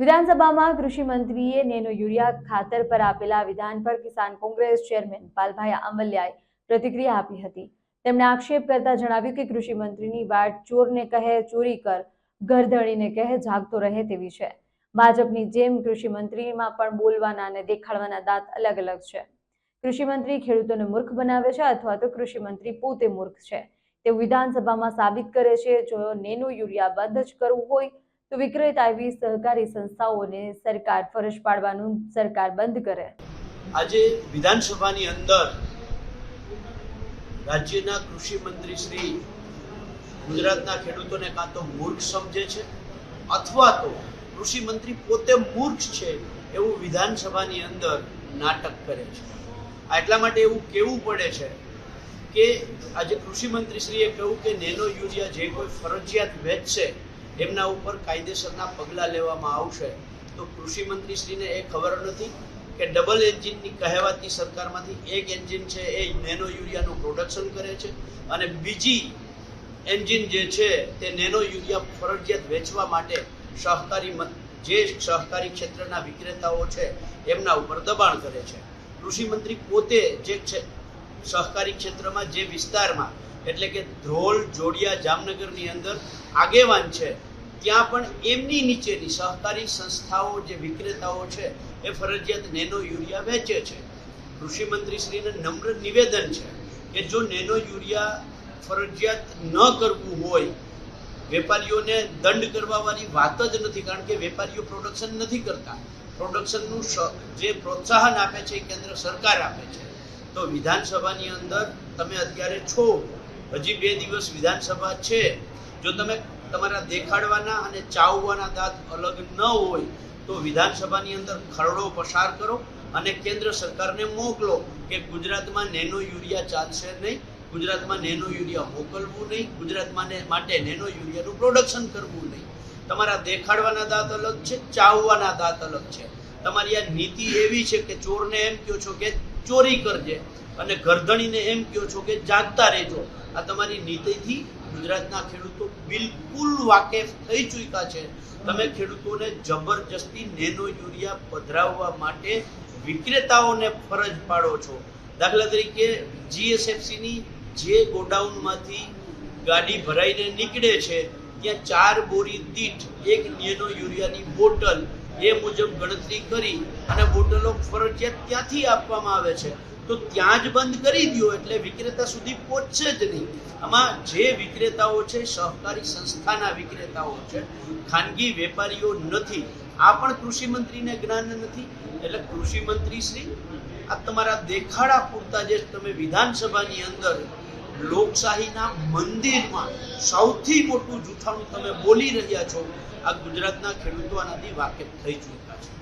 વિધાનસભામાં કૃષિ મંત્રીએ નેનો યુરિયા ખાતર પર આપેલા વિધાન પર કિસાન કોંગ્રેસ ચેરમેન પાલભાઈ આંબલિયાએ પ્રતિક્રિયા આપી હતી. તેમણે આક્ષેપ કરતા જણાવ્યું કે કૃષિ મંત્રીની વાત ચોરને કહે, ચોરી કર, ઘરધણીને કહે, જાગતો રહે તેવી છે. ભાજપની જેમ કૃષિ મંત્રીમાં પણ બોલવાના અને દેખાડવાના દાંત અલગ અલગ છે. કૃષિ મંત્રી ખેડૂતોને મૂર્ખ બનાવે છે અથવા તો કૃષિ મંત્રી પોતે મૂર્ખ છે. તેવું વિધાનસભામાં સાબિત કરે છે, જો નેનો યુરિયા બંધ જ કરવું હોય તો વિક્રેતા એવી સહકારી સંસ્થાઓને સરકાર ફરજ પાડવાનું સરકાર બંધ કરે. આજે વિધાનસભાની અંદર રાજ્યના કૃષિ મંત્રી શ્રી ગુજરાતના ખેડૂતોને કાં તો મૂર્ખ સમજે છે અથવા તો કૃષિ મંત્રી પોતે મૂર્ખ છે એવું વિધાનસભાની અંદર નાટક કરે છે. એટલા માટે એવું કહેવું પડે છે કે આજે કૃષિ મંત્રીશ્રીએ કહ્યું કે નેનો યુરિયા જે કોઈ ફરજિયાત વેચશે એમના ઉપર કાયદેસરના પગલાં લેવામાં આવશે. તો કૃષિ મંત્રીશ્રીને એ ખબર નથી કે ડબલ એન્જિનની કહેવાતી સરકારમાંથી એક એન્જિન છે એ નેનો યુરિયાનું પ્રોડક્શન કરે છે અને બીજી એન્જિન જે છે તે નેનો યુરિયા ફરજિયાત વેચવા માટે સહકારી જે સહકારી ક્ષેત્રના વિક્રેતાઓ છે એમના ઉપર દબાણ કરે છે. કૃષિ મંત્રી પોતે જે સહકારી ક્ષેત્રમાં જે વિસ્તારમાં એટલે કે ધ્રોલ જોડિયા જામનગરની અંદર આગેવાન છે. ત્યાં પણ એમની નીચેની સહકારી સંસ્થાઓ જે વિક્રેતાઓ છે, એ ફરજિયાત નેનો યુરિયા વેચે છે. કૃષિ મંત્રીશ્રીને નમ્ર નિવેદન છે કે જો નેનો યુરિયા ફરજિયાત ન કરવું હોય, વેપારીઓને દંડ કરવાવાળી વાત જ નથી, કારણ કે વેપારીઓ પ્રોડક્શન નથી કરતા. પ્રોડક્શનનું જે પ્રોત્સાહન આપે છે એ કેન્દ્ર સરકાર આપે છે. તો વિધાનસભાની અંદર તમે અત્યારે છો હજી બે દિવસ વિધાનસભા છે. જો તમે તમારા દેખાડવાના અને ચાવવાના દાંત અલગ ન હોય, તો વિધાનસભાની અંદર ખરડો પસાર કરો અને કેન્દ્ર સરકારને મોકલો કે ગુજરાતમાં નેનો યુરિયા ચાલશે નહીં, ગુજરાતમાં નેનો યુરિયા મોકલવું નહીં, ગુજરાતમાં માટે નેનો યુરિયાનું પ્રોડક્શન કરવું નહીં. તમારા દેખાડવાના દાંત અલગ છે, ચાવવાના દાંત અલગ છે. તમારી આ નીતિ એવી છે કે ચોરને એમ કહો છો કે ચોરી કરજે. અને ગરદણીને એમ કહો છો કે જાગતા રહેજો. આ તમારી નીતિથી ગુજરાતના ખેડૂતો બિલકુલ વાકેફ થઈ ચૂક્યા છે. તમે ખેડૂતોને જબરજસ્તી નેનો યુરિયા પધરાવવા માટે વિક્રેતાઓને ફરજ પાડો છો. દાખલા તરીકે જીએસએફસીની જે ગોડાઉનમાંથી ગાડી ભરાઈને નીકળે છે, ત્યાં ચાર બોરી દીઠ એક નેનો યુરિયાની બોટલ એ મુજબ ગણતરી કરી અને બોટલો ફરજિયાત ત્યાંથી આપવામાં આવે છે. તો ત્યાં જ બંધ કરી દો એટલે વિક્રેતા સુધી પહોંચશે જ નહીં. આમાં જે વિક્રેતાઓ છે, સહકારી સંસ્થાના વિક્રેતાઓ છે, ખાનગી વેપારીઓ નથી. આ પણ કૃષિ મંત્રીને જ્ઞાન નથી. એટલે કૃષિ મંત્રી શ્રી, આ તમારા દેખાડા પૂરતા જે તમે વિધાનસભાની અંદર લોકશાહીના મંદિરમાં સૌથી મોટું જૂઠાણું તમે બોલી રહ્યા છો, આ ગુજરાતના ખેડૂતો આનાથી વાકેફ થઈ ચૂક્યા છે.